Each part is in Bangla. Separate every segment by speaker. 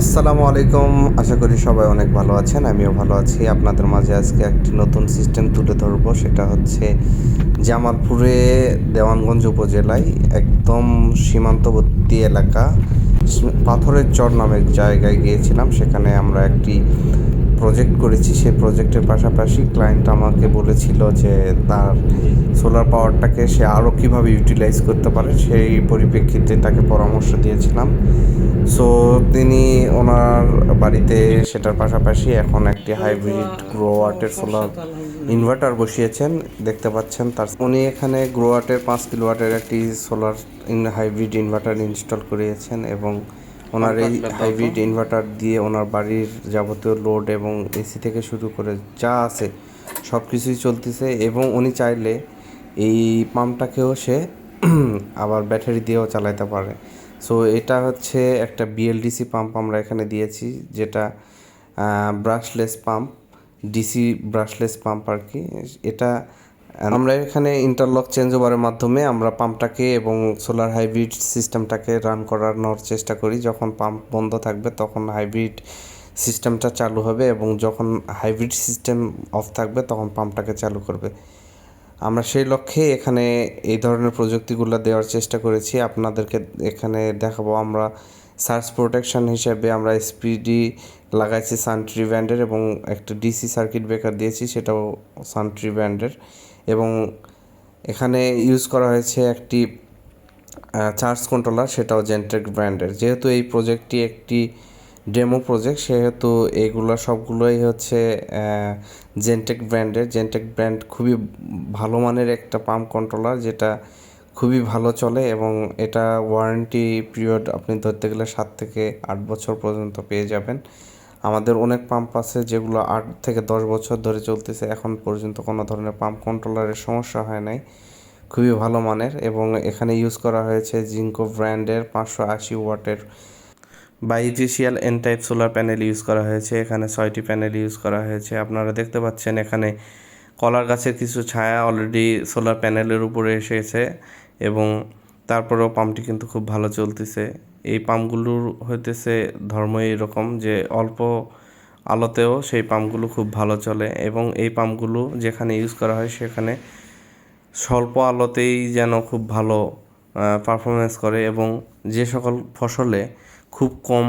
Speaker 1: আসসালামু আলাইকুম। আশা করি সবাই অনেক ভালো আছেন, আমিও ভালো আছি। আপনাদের মাঝে আজকে একটি নতুন সিস্টেম তুলে ধরবো, সেটা হচ্ছে জামালপুরে দেওয়ানগঞ্জ উপজেলায় একদম সীমান্তবর্তী এলাকা, পাথরের চর নামের জায়গায় গিয়েছিলাম। সেখানে আমরা একটি প্রজেক্ট করেছি, সেই প্রজেক্টের পাশাপাশি ক্লায়েন্ট আমাকে বলেছিল যে তার সোলার পাওয়ারটাকে সে আরও কীভাবে ইউটিলাইজ করতে পারে সেই পরিপ্রেক্ষিতে তাকে পরামর্শ দিয়েছিলাম। সো তিনি ওনার বাড়িতে সেটার পাশাপাশি এখন একটি হাইব্রিড গ্রো ওয়াটের সোলার ইনভার্টার বসিয়েছেন, দেখতে পাচ্ছেন তার উনি এখানে গ্রো ওয়াটের পাঁচ কিলো কিলোওয়াটের একটি সোলার হাইব্রিড ইনভার্টার ইনস্টল করিয়েছেন এবং ওনার এই হাইব্রিড ইনভার্টার দিয়ে ওনার বাড়ির যাবতীয় লোড এবং এসি থেকে শুরু করে যা আছে সব কিছুই চলতেছে এবং উনি চাইলে এই পাম্পটাকেও সে আবার ব্যাটারি দিয়েও চালাতে পারে। সো এটা হচ্ছে একটা বিএলডিসি পাম্প আমরা এখানে দিয়েছি যেটা brushless pump DC brushless pump আর কি। এটা আমরা এখানে ইন্টারলক চেঞ্জ ওভারের মাধ্যমে আমরা পাম্পটাকে এবং সোলার হাইব্রিড সিস্টেমটাকে রান করানোর চেষ্টা করি। যখন পাম্প বন্ধ থাকবে, তখন হাইব্রিড সিস্টেমটা চালু হবে এবং যখন হাইব্রিড সিস্টেম অফ থাকবে, তখন পাম্পটাকে চালু করবে। আমরা সেই লক্ষ্যে এখানে এই ধরনের প্রযুক্তিগুলো দেওয়ার চেষ্টা করেছি। আপনাদেরকে এখানে দেখাবো আমরা সার্চ প্রোটেকশন হিসেবে আমরা স্পিডি লাগাইছি সানট্রি ব্যান্ডের এবং একটা ডিসি সার্কিট ব্রেকার দিয়েছি, সেটাও সানট্রি ব্যান্ডের এবং এখানে ইউজ করা হয়েছে একটি চার্জ কন্ট্রোলার সেটাও জেন্টেক ব্র্যান্ডের যেহেতু এই প্রজেক্টটি একটি ডেমো প্রজেক্ট সেহেতু এগুলো সবগুলোই হচ্ছে জেন্টেক ব্র্যান্ডের জেন্টেক ব্র্যান্ড খুবই ভালো মানের একটা পাম্প কন্ট্রোলার যেটা খুবই ভালো চলে এবং এটা ওয়ারেন্টি পিরিয়ড আপনি ধরতে গেলে সাত থেকে আট বছর পর্যন্ত পেয়ে যাবেন। আমাদের অনেক পাম্প আছে যেগুলো আট থেকে দশ বছর ধরে চলতেছে। এখন পর্যন্ত কোনো ধরনের পাম্প কন্ট্রোলারের সমস্যা হয় নাই। খুবই ভালো মানের এবং এখানে ইউজ করা হয়েছে জিঙ্কো ব্র্যান্ডের পাঁচশো আশি ওয়াটের bifacial N type solar panel use করা হয়েছে। এখানে ছয়টি প্যানেল ইউজ করা হয়েছে। আপনারা দেখতে পাচ্ছেন এখানে কলার গাছের কিছু ছায়া অলরেডি সোলার প্যানেলের উপরে এসেছে এবং তারপরেও পাম্পটি কিন্তু খুব ভালো চলতেছে। এই পাম্পগুলোর হইতেছে ধর্ম এরকম যে অল্প আলোতেও সেই পাম্পগুলো খুব ভালো চলে এবং এই পাম্পগুলো যেখানে ইউজ করা হয় সেখানে স্বল্প আলোতেই যেন খুব ভালো পারফরমেন্স করে এবং যে সকল ফসলে খুব কম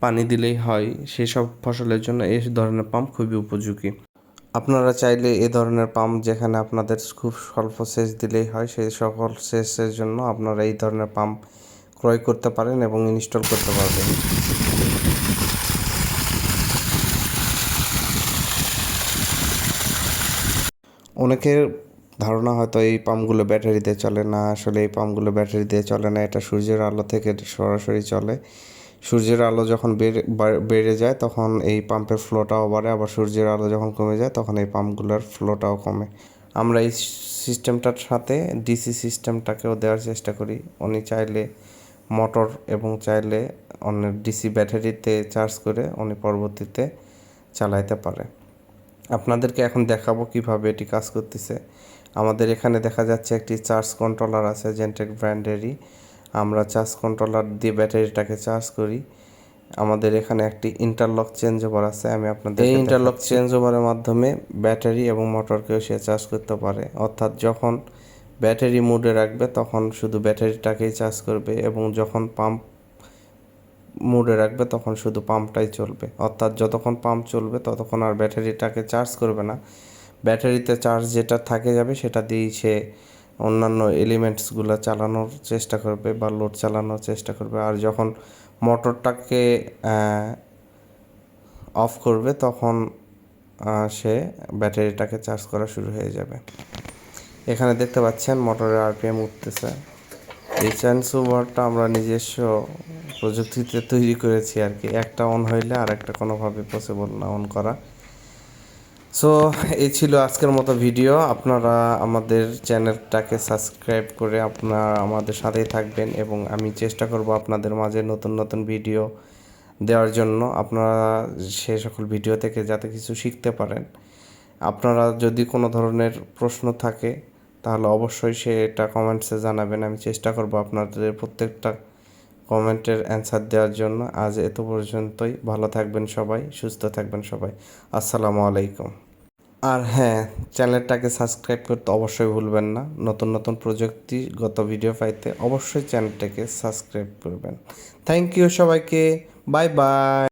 Speaker 1: পানি দিলেই হয় সেসব ফসলের জন্য এই ধরনের পাম্প খুবই উপযোগী। আপনারা চাইলে এ ধরনের পাম্প যেখানে আপনাদের খুব স্বল্প সেচ দিলেই হয় সেই সকল সেচের জন্য আপনারা এই ধরনের পাম্প ক্রয় করতে পারেন এবং ইনস্টল করতে পারবেন। অনেকের ধারণা হয়তো এই পাম্পগুলো ব্যাটারিতে চলে না। আসলে এই পাম্পগুলো ব্যাটারি দিয়ে চলে না, এটা সূর্যের আলো থেকে সরাসরি চলে। সূর্যের আলো যখন বেড়ে বেড়ে যায় তখন এই পাম্পের ফ্লোটাও বাড়ে, আবার সূর্যের আলো যখন কমে যায় তখন এই পাম্পগুলোর ফ্লোটাও কমে। আমরা এই সিস্টেমটার সাথে ডিসি সিস্টেমটাকেও দেওয়ার চেষ্টা করি। উনি চাইলে মোটর এবং চাইলে অনেক ডিসি ব্যাটারিতে চার্জ করে উনি পরবর্তীতে চালাইতে পারে। আপনাদেরকে এখন দেখাবো কীভাবে এটি কাজ করতেছে। আমাদের এখানে দেখা যাচ্ছে একটি চার্জ কন্ট্রোলার আছে জেন্টেক ব্র্যান্ডেরই আমরা চার্জ কন্ট্রোলার দিয়ে ব্যাটারিটাকে চার্জ করি। আমাদের এখানে একটি ইন্টারলক চেঞ্জ ওভার আছে আমি আপনাদের এই ইন্টারলক চেঞ্জ ওভারের মাধ্যমে ব্যাটারি এবং মোটরকেও সে চার্জ করতে পারে। অর্থাৎ যখন ব্যাটারি মোডে রাখবে, তখন শুধু ব্যাটারিটাকেই চার্জ করবে এবং যখন পাম্প মোডে রাখবে, তখন শুধু পাম্পটাই চলবে। অর্থাৎ যতক্ষণ পাম্প চলবে, ততক্ষণ আর ব্যাটারিটাকে চার্জ করবে না। ব্যাটারিতে চার্জ যেটা থাকে যাবে, সেটা দিয়েই সে অন্যান্য এলিমেন্টসগুলো চালানোর চেষ্টা করবে বা লোড চালানোর চেষ্টা করবে। আর যখন মোটরটাকে অফ করবে, তখন সে ব্যাটারিটাকে চার্জ করা শুরু হয়ে যাবে। এখানে দেখতে পাচ্ছেন মোটরের আরপিএম উঠতেছে। এই ওভারটা আমরা নিজস্ব প্রযুক্তিতে তৈরি করেছি আর কি। একটা অন হইলে আর একটা কোনোভাবে পসিবল না অন করা। সো এই ছিল আজকের মতো ভিডিও আপনারা আমাদের চ্যানেলটাকে সাবস্ক্রাইব করে আপনারা আমাদের সাথেই থাকবেন এবং আমি চেষ্টা করব আপনাদের মাঝে নতুন নতুন ভিডিও দেওয়ার জন্য। আপনারা সে সকল ভিডিও থেকে যাতে কিছু শিখতে পারেন। আপনারা যদি কোনো ধরনের প্রশ্ন থাকে তাহলে অবশ্যই সে এটা কমেন্টসে জানাবেন। আমি চেষ্টা করব আপনাদের প্রত্যেকটা কমেন্টের অ্যান্সার দেওয়ার জন্য। আজ এত পর্যন্তই। ভালো থাকবেন সবাই, সুস্থ থাকবেন সবাই। আসসালামু আলাইকুম। আর হ্যাঁ চ্যানেলটাকে সাবস্ক্রাইব করতে অবশ্যই ভুলবেন না। নতুন নতুন প্রযুক্তিগত ভিডিও পাইতে অবশ্যই চ্যানেলটাকে সাবস্ক্রাইব করবেন। থ্যাংক ইউ সবাইকে। Bye bye